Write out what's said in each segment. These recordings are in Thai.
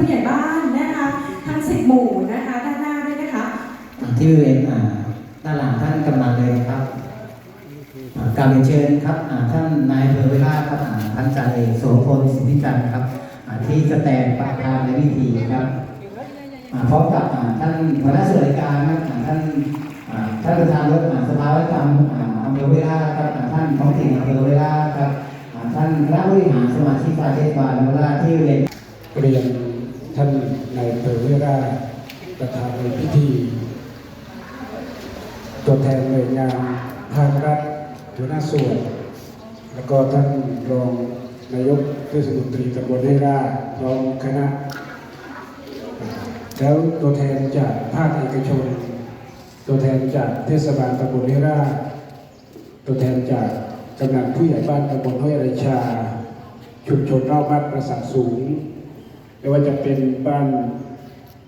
ผู้ใหญ่บ้านนะคะ ทั้งสิบหมู่นะคะด้านหน้าด้วยนะคะที่บริเวณอ่าด้านหลังท่านกำนันเลยครับอ่าการเรียนเชิญครับท่านนายอำเภอเวลาครับท่านจ่าเอกโสพลสิทธิจันทร์ครับอ่าที่แสดงประธานในพิธีครับพร้อมกับท่านหัวหน้าส่วนราชการครับท่านท่านประธานรถสภาวัฒนธรรมอ่าอำเภอเวลาครับท่านท้องถิ่นอำเภอเวลาครับท่านคณะบริหารสมาชิกฝ่ายเทศบาลเวลาที่บริเวณเรียนท่านนายอำเภอเวรา ประธานในพิธี ตัวแทนหน่วยงานภาครัฐหัวหน้าส่วน แล้วก็ท่านรองนายกเทศมนตรีตำบลเวราพร้อมคณะ แล้วตัวแทนจากภาคเอกชน ตัวแทนจากเทศบาลตำบลเวราตัวแทนจากกำนันผู้ใหญ่บ้านตำบลห้วยไรชา ชุมชนรอบบ้านประสาทสูงไม่ว่าจะเป็นบ้าน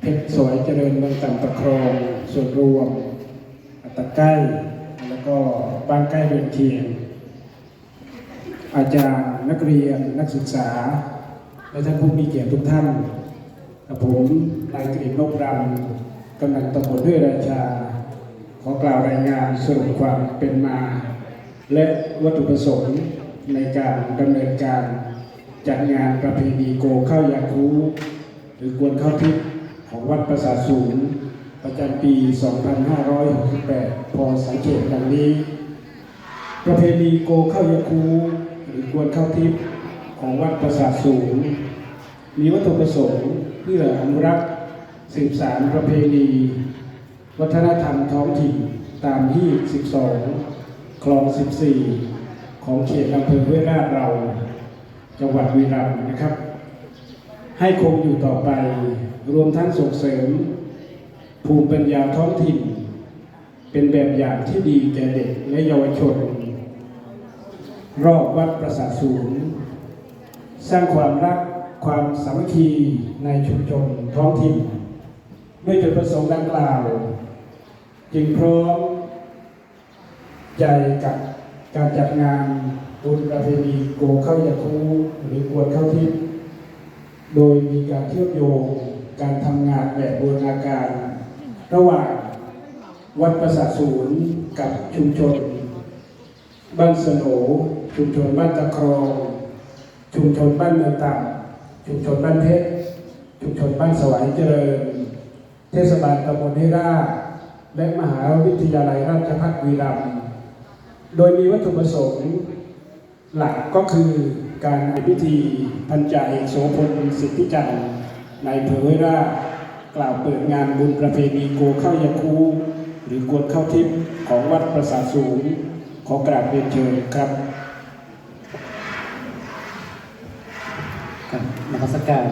เพชรสวยเจริญเมืองต่ำตะครอง ส่วนรวมตะใกล้แล้วก็บ้านใกล้เรือนเคียง อาจารย์นักเรียนนักศึกษา และท่านผู้มีเกียรติทุกท่านกับผมนายกฤษนกรำกำนันตำบลด้วยราชา ขอกล่าวรายงานสรุปความเป็นมา และวัตถุประสงค์ในการดำเนินการจัดงานประเพณีโกเข้ายาคูหรือกวนเข้าทิพย์ ของวัดประสาทสูง ประจำปี 2568 พอสังเกตดังนี้ ประเพณีโกเข้ายาคูหรือกวนเข้าทิพย์ของวัดประสาทสูง มีวัตถุประสงค์เพื่ออนุรักษ์สืบสารประเพณี วัฒนธรรมท้องถิ่นตามที่ 12 คลอง 14 ของเขตอำเภอห้วราชเรา จังหวัดบุรีรัมนะครับ ให้คงอยู่ต่อไป รวมทั้งส่งเสริม ภูมิปัญญาท้องถิ่น เป็นแบบอย่างที่ดีแก่เด็กและเยาวชน รอบวัดประสาทสูง สร้างความรักความสามัคคีในชุมชนท้องถิ่น ด้วยจุดประสงค์ดังกล่าว จึงพร้อมใจกับการจัดงานบุญประเพณีโกเข้ายาคูหรือกวนเข้าทิพย์โดยมีการเชื่อมโยง การทำงานแบบบูรณาการ ระหว่างวัดประสาทศูนย์กับชุมชน บ้านสโหนชุมชนบ้านตะครอง ชุมชนบ้านเมืองต่ำชุมชนบ้านเพชรชุมชนบ้านสวายเจริญ เทศบาลตำบลนิราชและมหาวิทยาลัยราชภัฏบุรีรัมย์โดยมีวัตถุประสงค์หลักก็คือการในพิธีพันจ่าเอกโสพลสิทธิจันทร์ นอำเภอห้วยรากล่าวเปิดงานบุญประเพณีโกเข้ายาคูหรือกวนเข้าทิพย์ของวัดประสาทสูง ขอกราบเรียนเชิญครับกับนมัสการ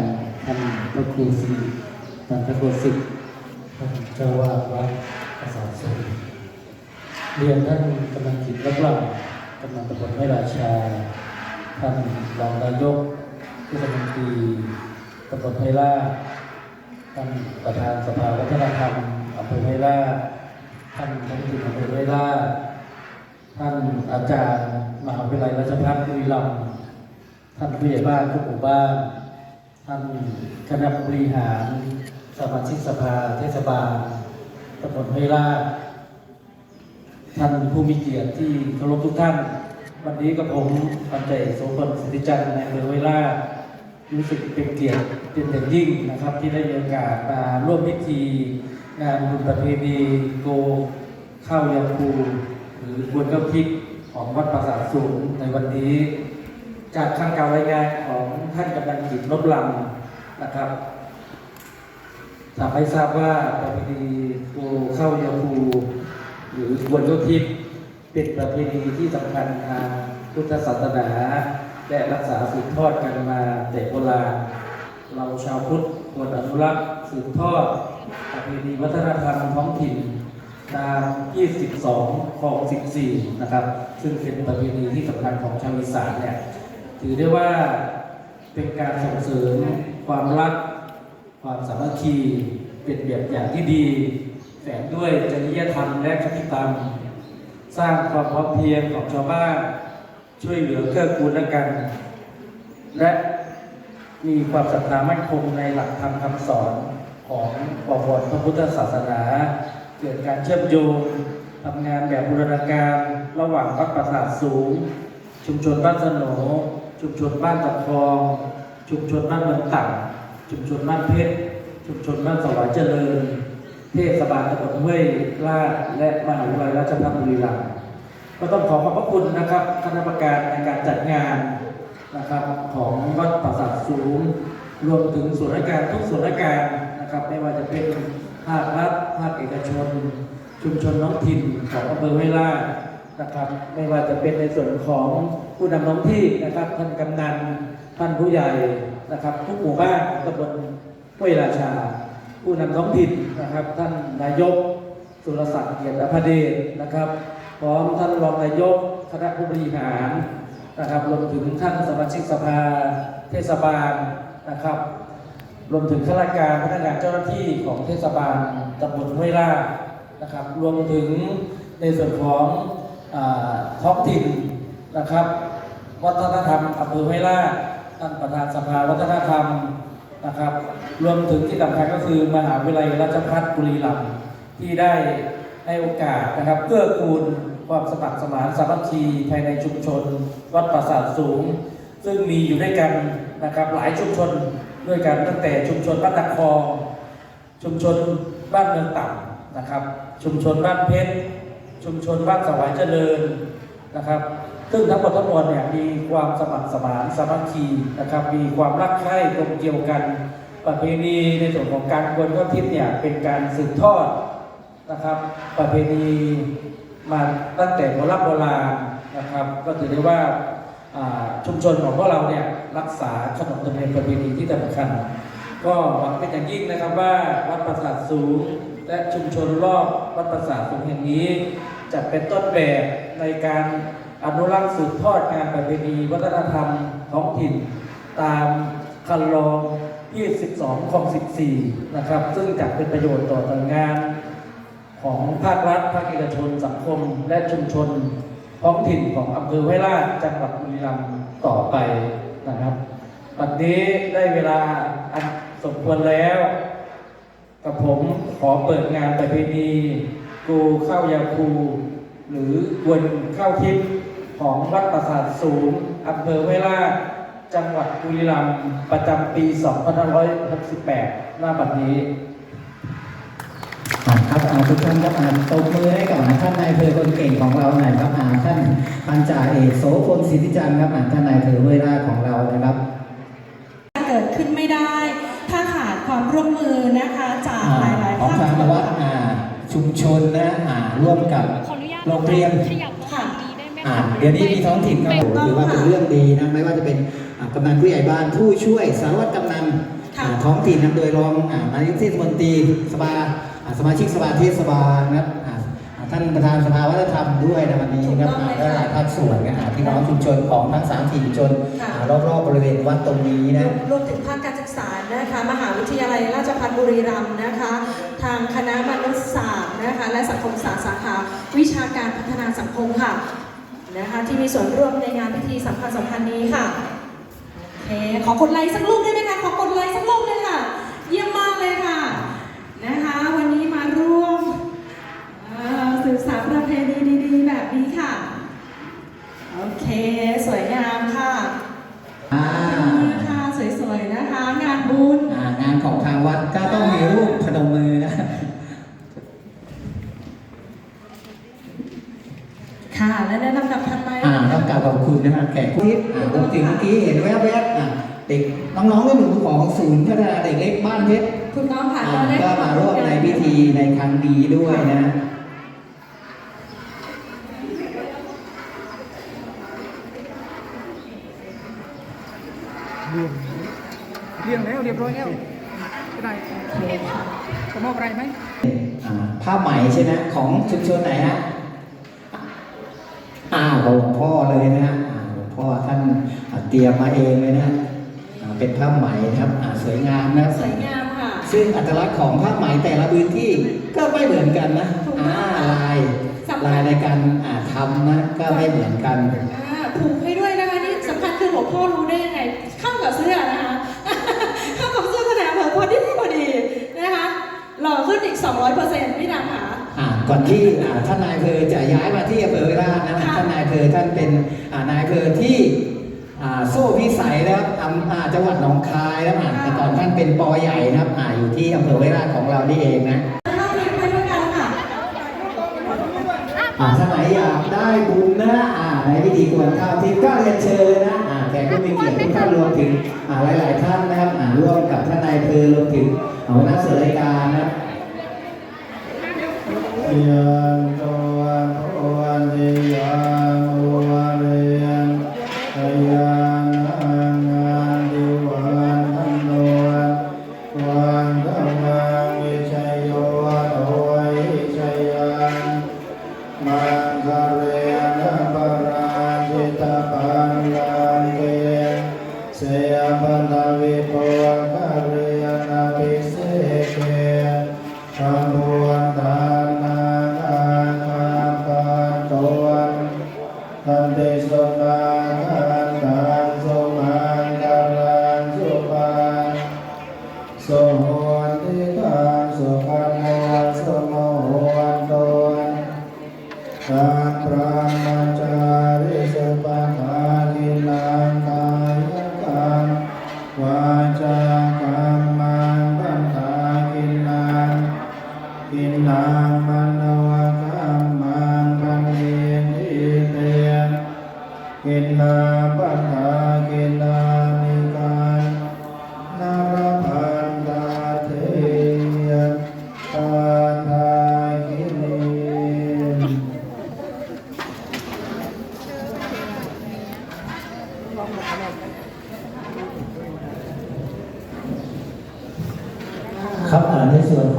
ท่านพระครูศรีท่านพระครูสิท่านเจ้าวาดวัดประสาทสูงเรียนท่านกำนันจิตรับหลังกำนันตำบลไม่ราชาท่านรองนายกเทศมนตรี ตำบลไพล่าท่านประธานสภาวัฒนธรรมอำเภอไพล่าท่านท้องถิ่นอำเภอไพล่าท่านอาจารย์มหาวิทยาลัยราชภัฏบุรีรัมย์ท่านผู้ใหญ่บ้านทุกหมู่บ้าน ท่านคณะบริหารสมาชิกสภาเทศบาลตำบลห้วยราท่านผู้มีเกียรติที่เคารพทุกท่าน วันนี้กับผมปัญเจโสพลสิทธิจันทร์ในอำเภอห้วยรารู้สึกเป็นเกียรติ เป็นอย่างยิ่งนะครับที่ได้มีโอกาสมาร่วมพิธีงานบุญประเพณีโกข้าวยาคูหรือบวนเก้าทิพย์ของวัดประสาทสูงในวันนี้ จากคำกล่าวรายงานของท่านกำนันจิตลบลำนะครับทำให้ทราบว่าประเพณีโกเข้ายาคูหรือบวนเก้าทิพย์เป็นประเพณีที่สำคัญทางพุทธศาสนา และรักษาสืบทอดกันมาแต่โบราณ เราชาวพุทธควรอนุรักษ์สืบทอดประเพณีวัฒนธรรมท้องถิ่นตาม 22 ของ 14 นะครับ ซึ่งเป็นประเพณีที่สำคัญของชาวอีสานเนี่ย ถือได้ว่าเป็นการส่งเสริมความรัก ความสามัคคี เป็นแบบอย่างที่ดี แฝงด้วยจริยธรรมและคติธรรม สร้างความพอเพียงของชาวบ้าน ช่วยเหลือเกื้อกูลกัน และ มีความศรัทธามั่นคงในหลักธรรมคำสอนของบวรพระพุทธศาสนา เกิดการเชื่อมโยงทำงานแบบบูรณาการระหว่างวัดประสาทสูง ชุมชนบ้านสนชุมชนบ้านตะคอง ชุมชนบ้านเมืองต่ำชุมชนบ้านเพชร ชุมชนบ้านสวายเจริญ เทศบาลตำบลห้วยลาดและมหาวิทยาลัยราชภัฏบุรีรัมย์ก็ต้องขอขอบพระคุณนะครับคณะกรรมการในการจัดงาน นะครับของวัดประสาทสูง รวมถึงส่วนราชการทุกส่วนราชการนะครับไม่ว่าจะเป็นภาครัฐภาคเอกชน ชุมชนท้องถิ่นของอำเภอห้วลานะครับไม่ว่าจะเป็นในส่วนของผู้นำท้องที่นะครับท่านกำนันท่านผู้ใหญ่นะครับ ทุกหมู่บ้านตำบลห้วยราชา ผู้นำท้องถิ่นนะครับ ท่านนายกสุรศักดิ์เกียรติอภเดชนะครับ พร้อมท่านรองนายกคณะผู้บริหาร นะครับรวมถึงท่านสมาชิกสภาเทศบาลนะครับ รวมถึงข้าราชการพนักงานเจ้าหน้าที่ของเทศบาลตำบลห้วยราชนะครับ รวมถึงในส่วนของอท้องถิ่นนะครับ วัฒนธรรมอำเภอห้วยราชท่านประธานสภาวัฒนธรรมนะครับ รวมถึงที่สำคัญก็คือมหาวิทยาลัยราชภัฏบุรีรัมย์ที่ได้ให้โอกาสนะครับเกื้อกูล ความสมัครสมานสามัคคีภายในชุมชน วัดปราสาทสูง ซึ่งมีอยู่ด้วยกันนะครับหลายชุมชนด้วยกันตั้งแต่ชุมชนบ้านตะคองชุมชนบ้านเมืองต่ำนะครับ ชุมชนบ้านเพชรชุมชนบ้านสวายเจริญนะครับ ซึ่งทั้งหมดทั้งมวลเนี่ยมีความสมัครสมานสามัคคีนะครับ มีความรักใคร่กลมเกลียวกันประเพณีในส่วนของการกวนข้าวทิพย์เนี่ยเป็นการสืบทอดนะครับ ประเพณี มาตั้งแต่โบราณโบราณนะครับ ก็ถือได้ว่าชุมชนของพวกเราเนี่ยรักษาขนบธรรมเนียมประเพณีที่สำคัญ ก็หวังเป็นอย่างยิ่งนะครับว่าวัดประสาทสูง และชุมชนรอบวัดประสาทสูงแห่งนี้ จะเป็นต้นแบบในการอนุรักษ์สืบทอดงานประเพณีวัฒนธรรมท้องถิ่น ตามคันลอง 22ของ14 นะครับ ซึ่งจะเป็นประโยชน์ต่อหน่วยงาน ของภาครัฐภาคเอกชน สังคม และชุมชนท้องถิ่นของอำเภอห้วยราชจังหวัดบุรีรัมย์ต่อไปนะครับวันนี้ได้เวลาอันสมควรแล้ว กับผมขอเปิดงานประเพณีกูเข้ายาคู หรือกวนเข้าทิพย์ของวัดประสาทสูงอำเภอห้วยราชจังหวัดบุรีรัมย์ประจำปี 2568 หน้าบัดนี้อ่าครับอ่า ทุกท่านครับอ่าตบมือให้กับท่านนายเภอคนเก่งของเราหน่อยครับอ่าท่านพันจ่าเอกโสพลสิทธิจันทร์ครับอ่าท่านนายเภอเวยราของเรานะครับเกิดขึ้นไม่ได้ ถ้าขาดความร่วมมือนะคะจากหลายๆภาคทางส่วนวัดอ่าชุมชนนะอ่าร่วมกับโรงเรียนขยับมาทางนี้ได้ไหมอะเดี๋ยวนี้มีท้องถิ่นครับถือว่าเป็นเรื่องดีนะไม่ว่าจะเป็นกำนันผู้ใหญ่บ้านผู้ช่วยสารวัตรกำนันท้องถิ่นนำโดยรองอนายกเทศมนตรีสภา สมาชิกสภาเทศบาลนะครับอ่าอ่าท่านประธานสภาวัฒนธรรมด้วยในวันนี้นะครับอ่าและหลายภาคส่วนนะอ่าพี่น้องชุมชนของทั้งสามถิ่นชนอ่ารอบๆบริเวณวัดตรงนี้นะรวมถึงภาคการศึกษานะคะ มหาวิทยาลัยราชภัฏบุรีรัมย์นะคะ ทางคณะมนุษยศาสตร์นะคะ และสังคมศาสตร์สาขาวิชาการพัฒนาสังคมค่ะนะคะที่มีส่วนร่วมในงานพิธีสำคัญสำคัญนี้ค่ะโอเคขอกดไลค์สักรูปได้ไหมคะขอกดไลค์สักรูปเลยค่ะ เยี่ยมมากเลยค่ะนะคะ วันนี้มาร่วมเอ่อสืบสานประเพณีดีๆ แบบนี้ค่ะ โอเค สวยงามค่ะ อ่า นี่ค่ะสวยๆนะคะ งานบุญ อ่างานของทางวัดก็ต้องมีรูปพนมมือนะ ค่ะ และแนะนำดับทันไหม อ่าต้องกล่าวขอบคุณนะฮะแขกผู้ที่อ่าป กติเมื่อกี้เห็นแวบๆอ่าเด็กน้องๆและหนูๆของศูนย์พัฒนาเด็กเล็กบ้านเพชรถูกต้องค่ะอ่าได้ก็มาร่วมในพิธีในครั้งนี้ด้วยนะเรียงแล้วเรียบร้อยแล้วก็ได้จะมอบอะไรไหมอ่าผ้าไหมใช่ไหมของชุมชนไหนฮะอ้าวของหลวงพ่อ เตรียมมาเองเลยนะเป็นผ้าไหมนะครับสวยงามนะสวยงามค่ะ ซึ่งอัตลักษณ์ของผ้าไหมแต่ละพื้นที่ก็ไม่เหมือนกันนะลายลายในการทำนะก็ไม่เหมือนกันผูกให้ด้วยนะคะนี่สำคัญคือหลวงพ่อรู้ได้ยังไงเข้ากับเสื้อนะคะเข้ากับเสื้อขนาดแบบพอดีพอดีนะคะหล่อขึ้นอีก 200เปอร์เซ็นต์พี่ดาค่ะก่อนที่ท่านนายเพอจะย้ายมาที่อำเภอเวลนะท่านนายเพอท่านเป็นนายเพอที่ โซ่พิสัยนะครับอำอ่าจังหวัดหนองคายแล้วอะแต่ก่อนท่านเป็นปอใหญ่นะครับอ่าอยู่ที่อำเภอวิราชของเรานี่เองนะเข้าไปไปด้วยกันค่ะอ่าท่านไหนอยากได้บุญนะอ่าในพิธีกวนข้าวทิพย์ก็เรียนเชิญนะอ่าแขกผู้มีเกียรติทุกท่านรวมถึงอ่าหลาย ๆ ท่านนะครับอ่าร่วมกับท่านนายอำเภอรวมถึงหัวหน้าส่วนราชการนะครับยันโตวันโพวันติยัง ข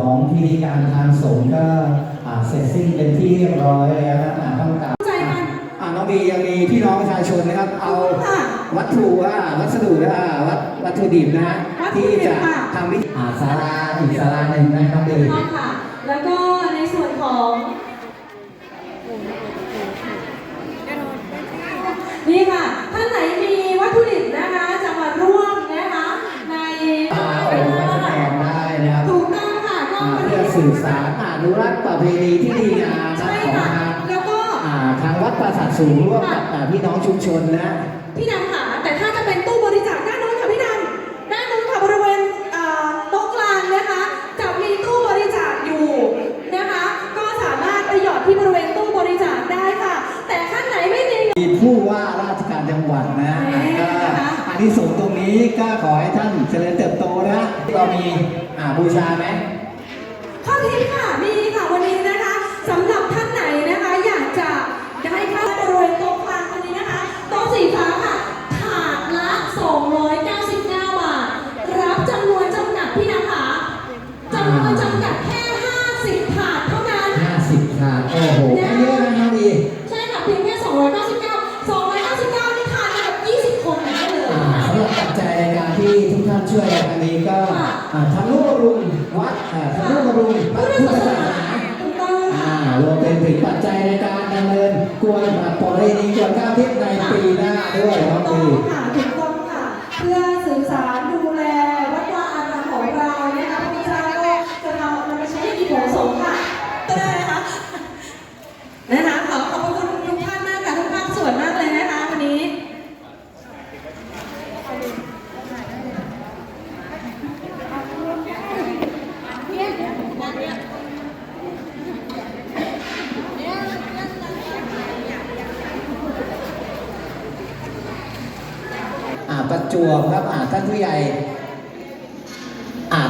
ของพิธีการทางสงฆ์ก็อ่าเสร็จสิ้นเป็นที่เรียบร้อยแล้วนะอ่าต้องกราบใจกันอ่าน้องบียังมีพี่น้องประชาชนนะครับ เอาค่ะวัตถุว่าวัสดุอ่าวัตวัตถุดิบนะฮะวัตถุที่ดิบจะค่ะทำวิธีอ่าศาลาอีกศาลาหนึ่งนะน้องบีต้องค่ะ แล้วก็ในส่วนของนี่ค่ะ ท่านไหนมีวัตถุดิบ สื่อสารอนุรักษ์ประเพณีที่ดีงามนะใช่ของค่ะ ทางแล้วก็อ่าทางวัดปราสาทสูงร่วมกับอ่าพี่น้องชุมชนนะ พี่ดำค่ะ แต่ถ้าจะเป็นตู้บริจาคด้านโน้นค่ะพี่ดำด้านโน้นค่ะบริเวณเอ่อโต๊ะกลางนะคะ จะมีตู้บริจาคอยู่นะคะ ก็สามารถไปหยอดที่บริเวณตู้บริจาคได้ค่ะ แต่ท่านไหนไม่มี มีผู้ว่าราชการจังหวัดนะแหมก็อันที่ส่งส์ตรงนี้ก็ขอให้ท่านเจริญเติบโตนะเรามีอ่าบูชาไหม ข้อทิพย์ค่ะมีค่ะวันนี้นะคะสำหรับท่านไหนนะคะ อยากจะได้เข้าบริเวณโต๊ะกลางวันนี้นะคะโต๊ะสีฟ้าค่ะถาดละ 299 บาท รับจำนวนจำกัดพี่นะคะจำนวนจำกัดแค่ 50 ถาดเท่านั้น50ถาดโอ้โหไม่เยอะนะน้องดีใช่ค่ะเพียงแค่ 299 299นี่ทานกันแบบ 20 คนได้เลยอ่าสำหรับปัจจัยในการที่ทุกท่านช่วยในครั้งนี้ก็อ่าทำนุ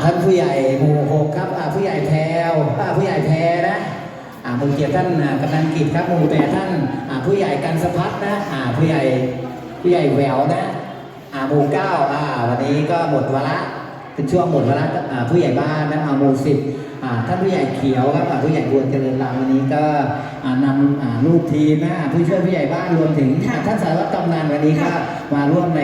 ท่านผู้ใหญ่หมู่หกครับอ่าผู้ใหญ่แพรวอ่าผู้ใหญ่แพรนะอ่าหมู่เกียรติท่านอ่ากำนันกิจครับหมู่แปดท่านอ่าผู้ใหญ่กันสพัฒนะอ่าผู้ใหญ่ผู้ใหญ่แหววนะอ่าหมู่เก้าอ่าวันนี้ก็หมดวาระเป็นช่วงหมดวาระอ่าผู้ใหญ่บ้านนะอ่าหมู่สิบอ่าท่านผู้ใหญ่เขียวครับอ่าผู้ใหญ่บัวเจริญรามวันนี้ก็อ่านำอ่าลูกทีมนะอ่าผู้ช่วยผู้ใหญ่บ้านรวมถึงท่านสารวัตรกำนันวันนี้ก็มาร่วมใน